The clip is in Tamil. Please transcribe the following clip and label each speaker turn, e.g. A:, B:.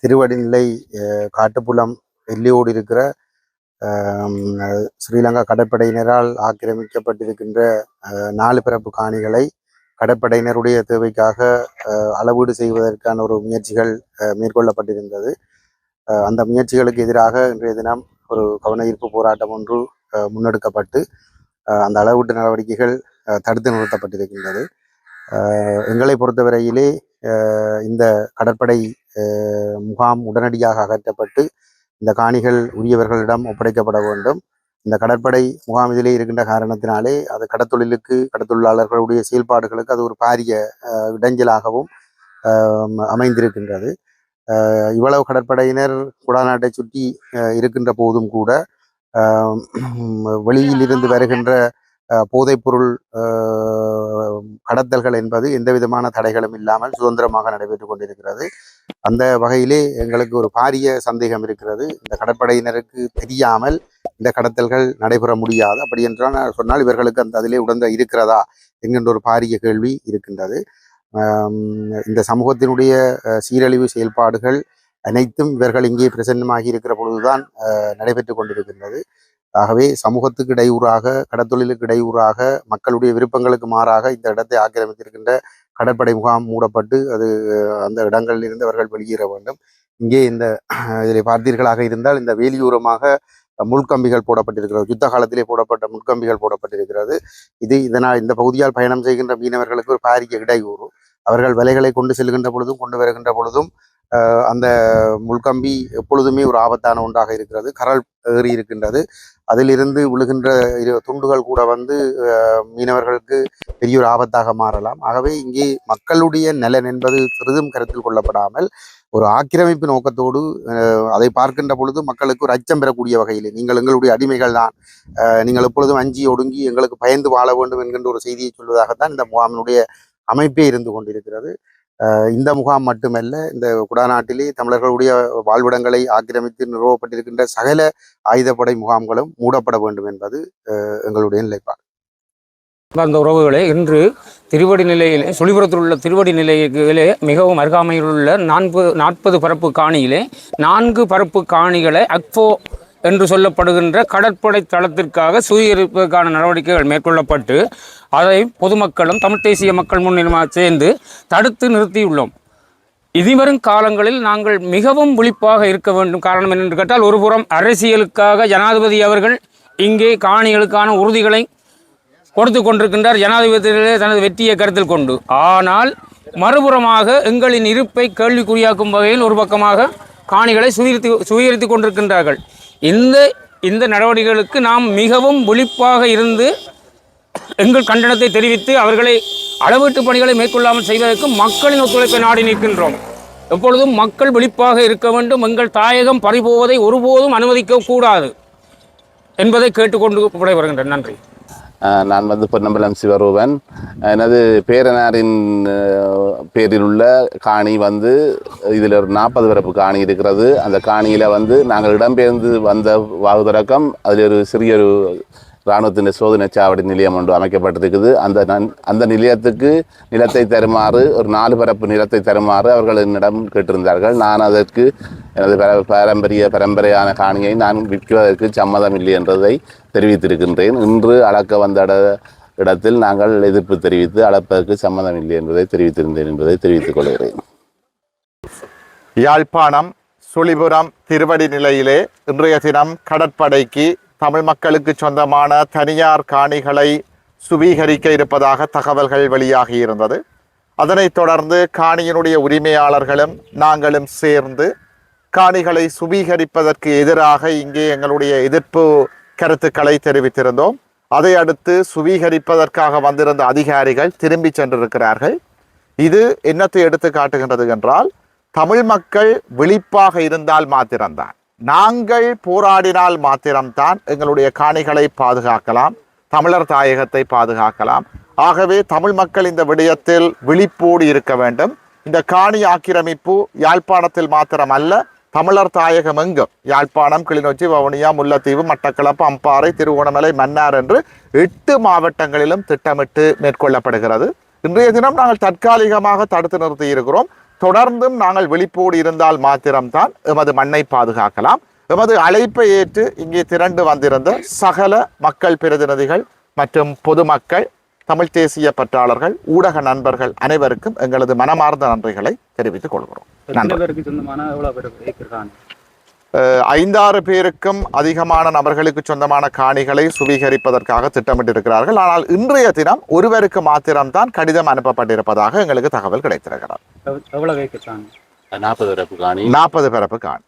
A: திருவடிநிலை காட்டுப்புலம் எல்லையோடு இருக்கிற ஸ்ரீலங்கா கடற்படையினரால் ஆக்கிரமிக்கப்பட்டிருக்கின்ற நாலு பிறப்பு காணிகளை கடற்படையினருடைய தேவைக்காக அளவீடு செய்வதற்கான ஒரு முயற்சிகள் மேற்கொள்ளப்பட்டிருந்தது. அந்த முயற்சிகளுக்கு எதிராக இன்றைய தினம் ஒரு கவன ஈர்ப்பு போராட்டம் ஒன்று முன்னெடுக்கப்பட்டு அந்த அளவீட்டு நடவடிக்கைகள் தடுத்து நிறுத்தப்பட்டிருக்கின்றது. எங்களை பொறுத்தவரையிலே இந்த கடற்படை முகாம் உடனடியாக அகற்றப்பட்டு இந்த காணிகள் உரியவர்களிடம் ஒப்படைக்கப்பட வேண்டும். இந்த கடற்படை முகாம் இதிலே இருக்கின்ற காரணத்தினாலே அது கடத்தொழிலுக்கு கடத்தொழிலாளர்களுடைய செயல்பாடுகளுக்கு அது ஒரு பாரிய இடைஞ்சலாகவும் அமைந்திருக்கின்றது. இவ்வளவு கடற்படையினர் குடாநாட்டை சுற்றி இருக்கின்ற போதும் கூட வெளியில் இருந்து வருகின்ற போதைப்பொருள் கடத்தல்கள் என்பது எந்த விதமான தடைகளும் இல்லாமல் சுதந்திரமாக நடைபெற்று கொண்டிருக்கிறது. அந்த வகையிலே எங்களுக்கு ஒரு பாரிய சந்தேகம் இருக்கிறது. இந்த கடற்படையினருக்கு தெரியாமல் இந்த கடத்தல்கள் நடைபெற முடியாது. அப்படி என்றால் சொன்னால் இவர்களுக்கு அந்த அதிலே உடந்த இருக்கிறதா என்கின்ற ஒரு பாரிய கேள்வி இருக்கின்றது. இந்த சமூகத்தினுடைய சீரழிவு செயல்பாடுகள் அனைத்தும் இவர்கள் இங்கே பிரசன்னமாகி இருக்கிற பொழுதுதான் நடைபெற்று கொண்டிருக்கின்றது. ஆகவே சமூகத்துக்கு இடையூறாக கடத்தொழிலுக்கு இடையூறாக மக்களுடைய விருப்பங்களுக்கு மாறாக இந்த இடத்தை ஆக்கிரமித்திருக்கின்ற கடற்படை முகாம் மூடப்பட்டு அது அந்த இடங்களில் இருந்து அவர்கள் வெளியேற வேண்டும். இங்கே இந்த இதில் பார்த்தீர்களாக இருந்தால் இந்த வேலியூரமாக முள்கம்பிகள் போடப்பட்டிருக்கிறது. யுத்த காலத்திலே போடப்பட்ட முள்கம்பிகள் போடப்பட்டிருக்கிறது. இது இதனால் இந்த பகுதியால் பயணம் செய்கின்ற மீனவர்களுக்கு ஒரு பாரிய இடையூறு. அவர்கள் விலைகளை கொண்டு செல்கின்ற பொழுதும் கொண்டு வருகின்ற பொழுதும் அந்த முள்கம்பி எப்பொழுதுமே ஒரு ஆபத்தான ஒன்றாக இருக்கிறது. கரல் ஏறி இருக்கின்றது. அதிலிருந்து விழுகின்ற இரு- துண்டுகள் கூட வந்து மீனவர்களுக்கு பெரிய ஒரு ஆபத்தாக மாறலாம். ஆகவே இங்கே மக்களுடைய நலன் என்பது சிறிதும் கருத்தில் கொள்ளப்படாமல் ஒரு ஆக்கிரமிப்பு நோக்கத்தோடு அதை பார்க்கின்ற பொழுது மக்களுக்கு ஒரு அச்சம் பெறக்கூடிய வகையில் நீங்கள் எங்களுடைய அடிமைகள் தான் நீங்கள் எப்பொழுதும் அஞ்சி ஒடுங்கி எங்களுக்கு பயந்து வாழ வேண்டும் என்கின்ற ஒரு செய்தியை சொல்வதாகத்தான் இந்த முகாமினுடைய அமைப்பே இருந்து கொண்டிருக்கிறது. இந்த முகாம் மட்டுமல்ல இந்த குடாநாட்டிலே தமிழர்களுடைய வாழ்விடங்களை ஆக்கிரமித்து நிறுவப்பட்டிருக்கின்ற சகல ஆயுதப்படை முகாம்களும் மூடப்பட வேண்டும் என்பது அஹ், எங்களுடைய நிலைப்பாடு.
B: அந்த உறவுகளே இன்று திருவடி நிலையிலே சுழிபுரத்தில் உள்ள திருவடி நிலையிலே மிகவும் அருகாமையில் உள்ள நான்கு நாற்பது பரப்பு காணியிலே நான்கு பரப்பு காணிகளை அக்போ என்று சொல்லப்படுகின்ற கடற்படை தளத்திற்காக சுயரிப்பதற்கான நடவடிக்கைகள் மேற்கொள்ளப்பட்டு அதை பொதுமக்களும் தமிழ் தேசிய மக்கள் முன்னிலைமாக சேர்ந்து தடுத்து நிறுத்தியுள்ளோம். இனிவரும் காலங்களில் நாங்கள் மிகவும் விழிப்பாக இருக்க வேண்டும். காரணம் என்னென்று கேட்டால் ஒருபுறம் அரசியலுக்காக ஜனாதிபதி அவர்கள் இங்கே காணிகளுக்கான உறுதிகளை கொடுத்து கொண்டிருக்கின்றார் ஜனாதிபதியிலே தனது வெற்றியை கருத்தில் கொண்டு. ஆனால் மறுபுறமாக எங்களின் இருப்பை கேள்விக்குறியாக்கும் வகையில் ஒரு பக்கமாக காணிகளை சுயரித்து சுயரித்து கொண்டிருக்கின்றார்கள். இந்த இந்த நடவடிக்கைகளுக்கு நாம் மிகவும் விழிப்பாக இருந்து எங்கள் கண்டனத்தை தெரிவித்து அவர்களை அளவீட்டு பணிகளை மேற்கொள்ளாமல் செய்வதற்கு மக்களின் ஒத்துழைப்பை நாடி நிற்கின்றோம். எப்பொழுதும் மக்கள் விழிப்பாக இருக்க வேண்டும். எங்கள் தாயகம் பறிபோவதை ஒருபோதும் அனுமதிக்க கூடாது என்பதை கேட்டுக்கொண்டு விடைபெறுகின்றேன். நன்றி.
C: நான் வந்து பொன்னம்பலம் சிவரூபன். எனது பேரனாரின் பேரில் உள்ள காணி வந்து இதில் ஒரு நாற்பது பிறப்பு காணி இருக்கிறது. அந்த காணியில் வந்து நாங்கள் இடம்பெயர்ந்து வந்த வாகுதரக்கம் அதில் ஒரு சிறிய ஒரு இராணுவத்தின் சோதனை சாவடி நிலையம் ஒன்று அமைக்கப்பட்டிருக்குது. அந்த நன்- அந்த நிலையத்துக்கு நிலத்தை தருமாறு ஒரு நாலு பரப்பு நிலத்தை தருமாறு அவர்கள் என்னிடம் கேட்டிருந்தார்கள். நான் அதற்கு எனது பர- பாரம்பரிய பரம்பரையான காணியை நான் விற்குவதற்கு சம்மதம் இல்லை என்றதை தெரிவித்திருக்கின்றேன். இன்று அளக்க வந்த இடத்தில் நாங்கள் எதிர்ப்பு தெரிவித்து அளப்பதற்கு சம்மதம் இல்லை என்பதை தெரிவித்திருந்தேன் என்பதை தெரிவித்துக் கொள்கிறேன்.
D: யாழ்ப்பாணம் சுழிபுரம் திருவடி நிலையிலே இன்றைய தினம் கடற்படைக்கு தமிழ் மக்களுக்கு சொந்தமான தனியார் காணிகளை சுவீகரிக்க இருப்பதாக தகவல்கள் வெளியாகி இருந்தது. அதனைத் தொடர்ந்து காணியினுடைய உரிமையாளர்களும் நாங்களும் சேர்ந்து காணிகளை சுவீகரிப்பதற்கு எதிராக இங்கே எங்களுடைய எதிர்ப்பு கருத்துக்களை தெரிவித்திருந்தோம். அதை அடுத்து சுவீகரிப்பதற்காக வந்திருந்த அதிகாரிகள் திரும்பி சென்றிருக்கிறார்கள். இது என்னத்தை எடுத்து காட்டுகின்றது என்றால் தமிழ் மக்கள் விழிப்பாக இருந்தால் மாத்திரம்தான். நாங்கள் போராடினால் மாத்திரம்தான் எங்களுடைய காணிகளை பாதுகாக்கலாம் தமிழர் தாயகத்தை பாதுகாக்கலாம். ஆகவே தமிழ் மக்கள் இந்த விடயத்தில் விழிப்போடு இருக்க வேண்டும். இந்த காணி ஆக்கிரமிப்பு யாழ்ப்பாணத்தில் மாத்திரம் அல்ல தமிழர் தாயகம் எங்கும்? யாழ்ப்பாணம் கிளிநொச்சி வவுனியா முல்லைத்தீவு மட்டக்களப்பு அம்பாறை திருவோணமலை மன்னார் என்று எட்டு மாவட்டங்களிலும் திட்டமிட்டு மேற்கொள்ளப்படுகிறது. இன்றைய தினம் நாங்கள் தற்காலிகமாக தடுத்து நிறுத்தி இருக்கிறோம். தொடர்ந்தும் நாங்கள் விழிப்போடு இருந்தால் மாத்திரம்தான் எமது மண்ணை பாதுகாக்கலாம். எமது அழைப்பை ஏற்று இங்கே திரண்டு வந்திருந்த சகல மக்கள் பிரதிநிதிகள் மற்றும் பொதுமக்கள் தமிழ் தேசிய பற்றாளர்கள் ஊடக நண்பர்கள் அனைவருக்கும் எங்களது மனமார்ந்த நன்றிகளை தெரிவித்துக் கொள்கிறோம். நன்றி. ஐந்தாறு பேருக்கும் அதிகமான நபர்களுக்கு சொந்தமான காணிகளை சுவீகரிப்பதற்காக திட்டமிட்டிருக்கிறார்கள். ஆனால் இன்றைய தினம் ஒருவருக்கு மாத்திரம்தான் கடிதம் அனுப்பப்பட்டிருப்பதாக எங்களுக்கு தகவல்
E: காணி?
C: நாற்பது பிறப்பு காணி.
D: நாற்பது பிறப்பு காணி.